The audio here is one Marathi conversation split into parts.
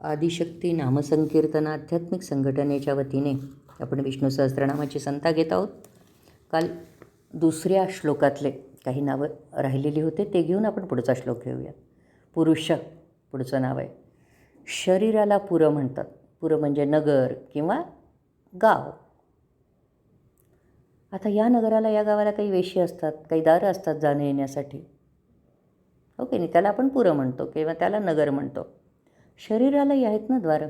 आदिशक्ती नामसंकीर्तन आध्यात्मिक संघटनेच्या वतीने आपण विष्णू सहस्त्रनामाची संता घेत आहोत. काल दुसऱ्या श्लोकातले काही नावं राहिलेली होते ते घेऊन आपण पुढचा श्लोक घेऊया. पुरुष पुढचं नाव आहे. शरीराला पुरं म्हणतात. पुरं म्हणजे नगर किंवा गाव. आता या नगराला या गावाला काही वेशी असतात काही दारं असतात जाणं येण्यासाठी ओके हो नाही? त्याला आपण पुरं म्हणतो किंवा त्याला नगर म्हणतो. शरीरालाही आहेत ना द्वारं?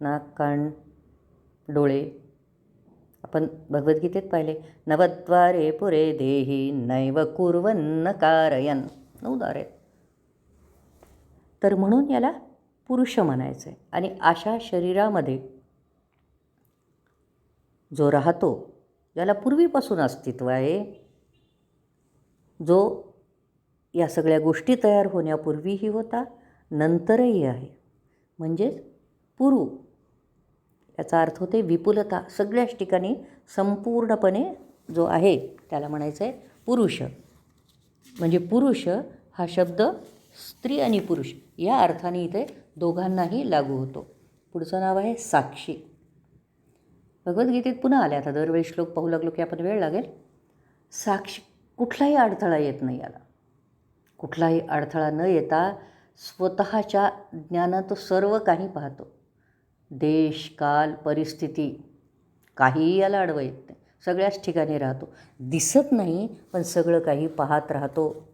नाक कान डोळे? आपण भगवद्गीतेत पाहिले नवद्वारे पुरे देही नैव कुर्वन्न कारयन. नऊ द्वार आहेत. तर म्हणून याला पुरुष म्हणायचं आहे आणि अशा शरीरामध्ये जो राहतो ज्याला पूर्वीपासून अस्तित्व आहे जो या सगळ्या गोष्टी तयार होण्यापूर्वीही होता नंतरही आहे. म्हणजेच पुरू. याचा अर्थ होते विपुलता. सगळ्याच ठिकाणी संपूर्णपणे जो आहे त्याला म्हणायचं आहे पुरुष. म्हणजे पुरुष हा शब्द स्त्री आणि पुरुष या अर्थाने इथे दोघांनाही लागू होतो. पुढचं नाव आहे साक्षी. भगवद्गीतेत पुन्हा आले. आता दरवेळी श्लोक पाहू लागलो की आपण वेळ लागेल. साक्षी कुठलाही अडथळा येत नाही याला. कुठलाही अडथळा न येता स्वतःच्या ज्ञानात तो सर्व काही पाहतो. देश काल परिस्थिती काहीही याला अडवं येत नाही. सगळ्याच ठिकाणी राहतो. दिसत नाही पण सगळं काही पाहत राहतो.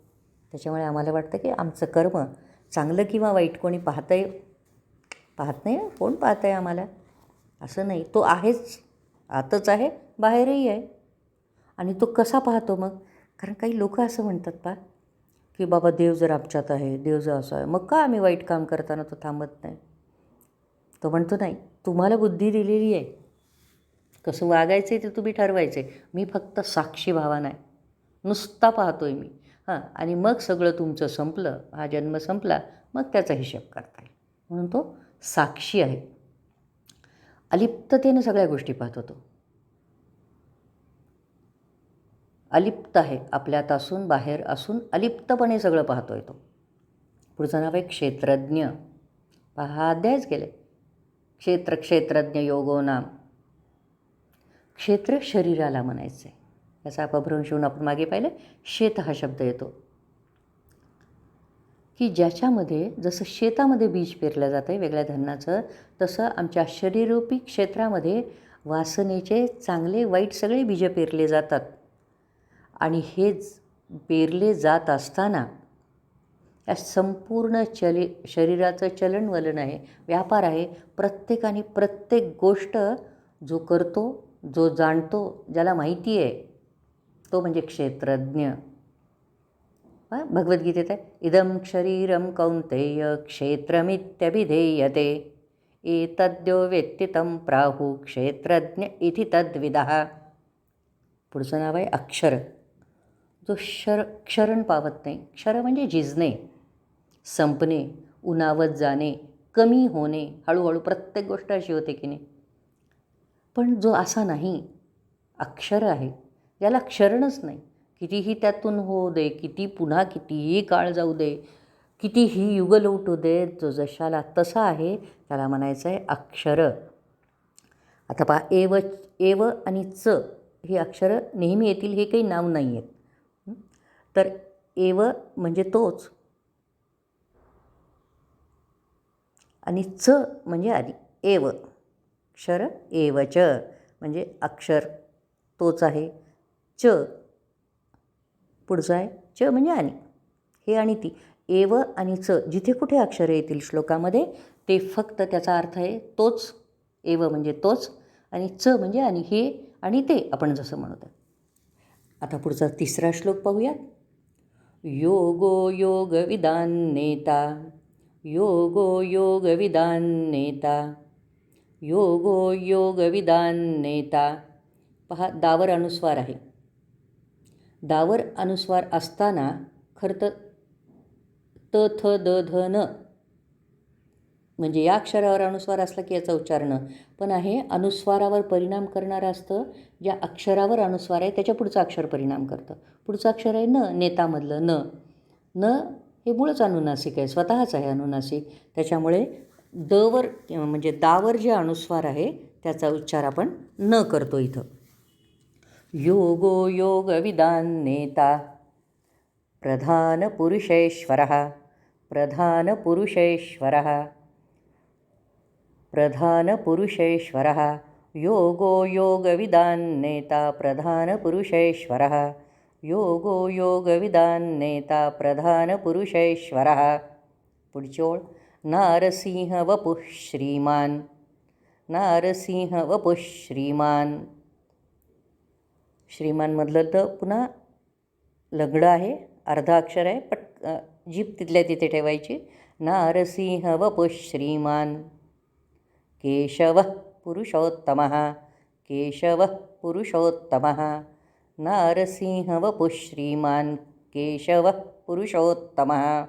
त्याच्यामुळे आम्हाला वाटतं की आमचं कर्म चांगलं किंवा वाईट कोणी पाहतंय? आहे पाहत नाही? कोण पाहत आहे आम्हाला? असं नाही. तो आहेच. आतच आहे बाहेरही आहे. आणि तो कसा पाहतो मग? कारण काही लोक असं म्हणतात पा की बाबा देव जर आमच्यात आहे देव जर असं आहे मग का आम्ही वाईट काम करताना तो थांबत नाही? तो म्हणतो नाही तुम्हाला बुद्धी दिलेली आहे. कसं वागायचं आहे ते तुम्ही ठरवायचं आहे मी फक्त साक्षी भावा नाही नुसता पाहतो आहे मी. हां आणि मग सगळं तुमचं संपलं हा जन्म संपला मग त्याचा हिशेब करता येईल. म्हणून तो साक्षी आहे. अलिप्ततेनं सगळ्या गोष्टी पाहत होतो. अलिप्त आहे. आपल्यात असून बाहेर असून अलिप्तपणे सगळं पाहतो आहे तो. पुढचं नाव आहे क्षेत्रज्ञ. पहा हा अध्यायच गेले क्षेत्र क्षेत्रज्ञ योगो नाम. क्षेत्र शरीराला म्हणायचं आहे याचा अपभ्रंश होऊन आपण मागे पाहिलं शेत हा शब्द येतो. की ज्याच्यामध्ये जसं शेतामध्ये बीज पेरलं जातं आहे वेगळ्या धान्याचं तसं आमच्या शरीरूपी क्षेत्रामध्ये वासनेचे चांगले वाईट सगळे बीज पेरले जातात. आणि हेच पेरले जात असताना या संपूर्ण चले शरीराचं चलनवलन आहे व्यापार आहे प्रत्येकाने प्रत्येक गोष्ट जो करतो जो जाणतो ज्याला माहिती आहे तो म्हणजे क्षेत्रज्ञ. भगवद्गीतेत आहे इदम शरीरम कौंतेय क्षेत्रमित्यभिधेयते एतद्यो व्यक्तितम प्राहु क्षेत्रज्ञ इति तद्विदः. पुढचं नाव आहे अक्षर. जो क्षर क्षरण पावत नाही. क्षर म्हणजे झिजणे संपणे उन्हावत जाणे कमी होणे हळूहळू प्रत्येक गोष्ट अशी होते की नाही. पण जो असा नाही अक्षर आहे ज्याला क्षरणच नाही. कितीही त्यातून होऊ दे किती पुन्हा कितीही काळ जाऊ दे कितीही युग लोटू दे जो जशाला तसा आहे त्याला म्हणायचं आहे अक्षर. आता पहा एव एव आणि च ही अक्षरं नेहमी येतील हे काही नाव नाही आहेत तर एव म्हणजे तोच. आणि च म्हणजे आधी. एव. क्षर एव च. म्हणजे अक्षर तोच आहे. च. पुढचं आहे. च म्हणजे आणि. हे आणि ती. एव आणि च. जिथे कुठे अक्षरं येतील श्लोकामध्ये ते फक्त त्याचा अर्थ आहे तोच. एव म्हणजे तोच. आणि च म्हणजे आणि. हे आणि ते आपण जसं म्हणतो आता पुढचा तिसरा श्लोक पाहूयात. योगो योग विदान नेता योगो योगविदान नेता योगो योग विदान नेता पहा दावर अनुस्वार आहे. दावर अनुस्वार असताना खरं तर त थ द ध न म्हणजे या अक्षरावर अनुस्वार असला की याचा उच्चार न पण आहे अनुस्वारावर परिणाम करणारं असतं ज्या अक्षरावर अनुस्वार आहे त्याच्या पुढचं अक्षर परिणाम करतं. पुढचं अक्षर आहे न नेतामधलं न. न हे मूळच अनुनासिक आहे स्वतःच आहे अनुनासिक. त्याच्यामुळे दवर म्हणजे दावर जे अनुस्वार आहे त्याचा उच्चार आपण न करतो इथं. योगो योग विदान नेता प्रधानपुरुषेश्वरः प्रधानपुरुषेश्वरः प्रधानपुरुषेश्वरः। योगो योगविदान्नेता प्रधानपुरुषेश्वरः। योगो योगविदान्नेता प्रधानपुरुषेश्वरः। पुढची नारसिंह वपुः श्रीमान। नारसिंह वपुः श्रीमान श्रीमानमधलं तर पुन्हा लग्न आहे अर्धा अक्षर आहे पट जीप तिथल्या तिथे ठेवायची. नारसिंह वपुः श्रीमान. केशवः पुरुषोत्तमः। केशवः पुरुषोत्तमः। नारसिंह वपुः श्रीमान केशवः पुरुषोत्तमः।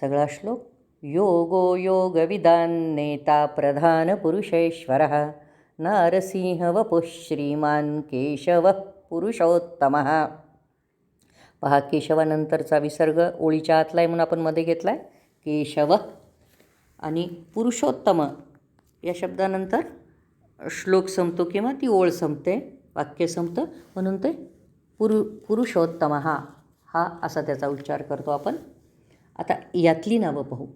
सगळा श्लोक योगो योगविदान नेता प्रधानपुरुषेश्वरः नारसिंह वपुः श्रीमान केशवः पुरुषोत्तमः। पहा केशवानंतरचा विसर्ग ओळीच्या आतला आहे म्हणून आपण मध्ये घेतला आहे केशव आणि पुरुषोत्तम या शब्दानंतर श्लोक संपतो किंवा ती ओळ संपते वाक्य संपतं. म्हणून ते पुरु पुरुषोत्तम हा हा असा त्याचा उच्चार करतो आपण. आता यातली नावं पाहू.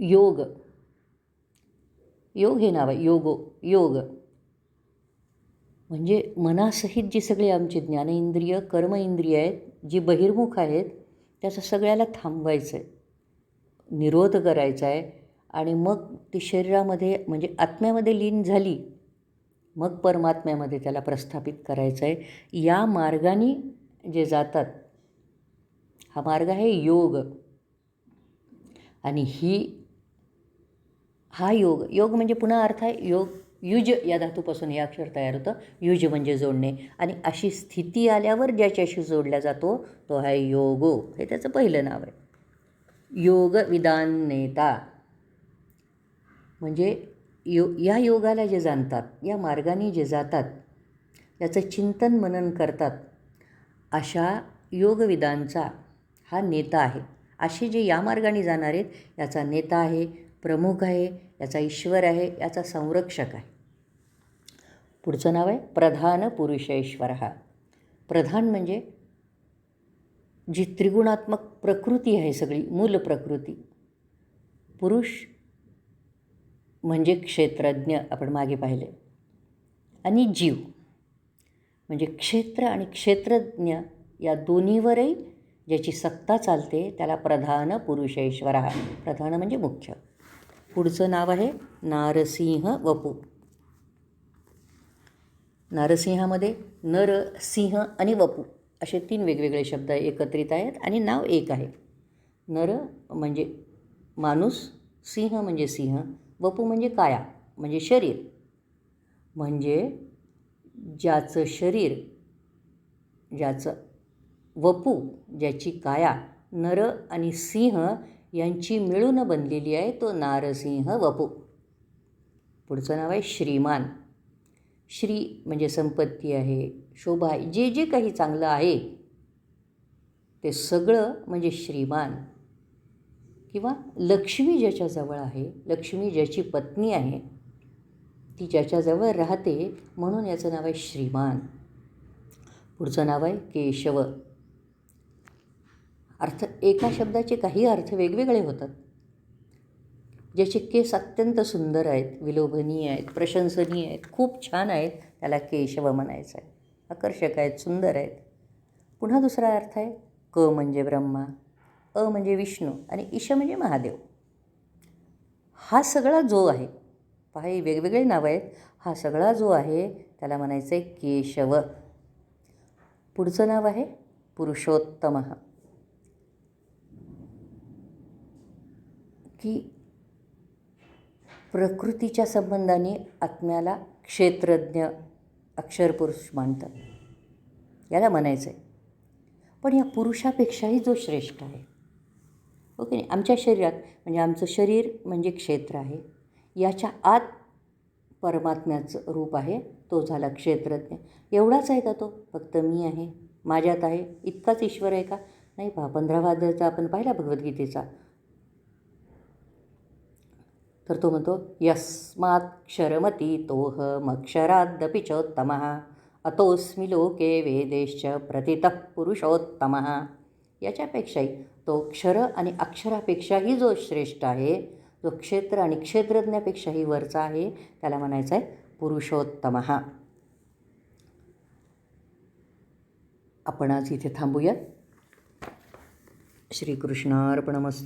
योग. योग हे नाव आहे. योगो योग. म्हणजे मनासहित जी सगळी आमची ज्ञानेंद्रिय कर्म इंद्रिय आहेत जी बहिर्मुख आहेत त्याचं सगळ्याला थांबवायचं आहे निरोध करायचा आहे आणि मग ती शरीरामध्ये म्हणजे आत्म्यामध्ये लीन झाली मग परमात्म्यामध्ये त्याला प्रस्थापित करायचं आहे. या मार्गाने जे जातात हा मार्ग आहे योग. आणि ही हा योग योग म्हणजे पुन्हा अर्थ आहे योग युज या धातूपासून हे अक्षर तयार होतं. युज म्हणजे जोडणे. आणि अशी स्थिती आल्यावर ज्याच्याशी जोडला जातो तो आहे योगो. हे त्याचं पहिलं नाव आहे. योगविधान नेता म्हणजे यो या योगाला जे जाणतात या मार्गाने जे जातात याचं चिंतन मनन करतात अशा योगविदांचा हा नेता आहे. असे जे या मार्गाने जाणार आहेत याचा नेता आहे प्रमुख आहे याचा ईश्वर आहे याचा संरक्षक आहे. पुढचं नाव आहे प्रधान पुरुषेश्वर. हा प्रधान म्हणजे जी त्रिगुणात्मक प्रकृती आहे सगळी मूल प्रकृती. पुरुष म्हणजे क्षेत्रज्ञ आपण मागे पाहिले. आणि जीव म्हणजे क्षेत्र आणि क्षेत्रज्ञ या दोन्हीवरही ज्याची सत्ता चालते त्याला प्रधान पुरुषेश्वर प्रधान म्हणजे मुख्य. पुढचं नाव आहे नारसिंह वपू. नारसिंहामध्ये नर सिंह आणि वपू. असे तीन वेगवेगळे शब्द एकत्रित आहेत आणि नाव एक आहे. नर म्हणजे माणूस सिंह म्हणजे सिंह वपू म्हणजे काया म्हणजे शरीर. म्हणजे ज्याचं शरीर ज्याचं वपू ज्याची काया नर आणि सिंह यांची मिळून बनलेली आहे तो नारसिंह वपू. पुढचं नाव आहे श्रीमान. श्री म्हणजे संपत्ती आहे शोभा आहे जे जे काही चांगलं आहे ते सगळं म्हणजे श्रीमान. किंवा लक्ष्मी ज्याच्याजवळ आहे लक्ष्मी ज्याची पत्नी आहे ती ज्याच्याजवळ राहते म्हणून याचं नाव आहे श्रीमान. पुढचं नाव आहे केशव. अर्थ एका शब्दाचे काही अर्थ वेगवेगळे होतात. ज्याचे केस अत्यंत सुंदर आहेत विलोभनीय आहेत प्रशंसनीय आहेत खूप छान आहेत त्याला केशव म्हणायचं आहे आकर्षक आहेत सुंदर आहेत. पुन्हा दुसरा अर्थ आहे क म्हणजे ब्रह्मा अ म्हणजे विष्णू आणि ईश म्हणजे महादेव. हा सगळा जो आहे पहा वेगवेगळे नावं आहेत हा सगळा जो आहे त्याला म्हणायचं आहे केशव. पुढचं नाव आहे पुरुषोत्तम. की प्रकृतीच्या संबंधाने आत्म्याला क्षेत्रज्ञ अक्षरपुरुष मानतात. याला म्हणायचं आहे पण या पुरुषापेक्षाही जो श्रेष्ठ आहे ओके नाही? आमच्या शरीरात म्हणजे आमचं शरीर म्हणजे क्षेत्र आहे. याच्या आत परमात्म्याचं रूप आहे तो झाला क्षेत्रज्ञ. एवढाच आहे का तो? फक्त मी आहे माझ्यात आहे इतकाच ईश्वर आहे का? नाही पहा पंधरावा आपण पाहिला भगवद्गीतेचा. तर तो म्हणतो यस्माक्षरमती तोहमक्षरादपि चोत्तम। अतोस्मि लोके वेदेश्च प्रतितः पुरुषोत्तमः। याच्यापेक्षाही तो क्षर आणि अक्षरापेक्षाही जो श्रेष्ठ आहे जो क्षेत्र आणि क्षेत्रज्ञापेक्षाही वरचा आहे त्याला म्हणायचं आहे पुरुषोत्तम. आपण आज इथे थांबूयात. श्रीकृष्णार्पणमस्तु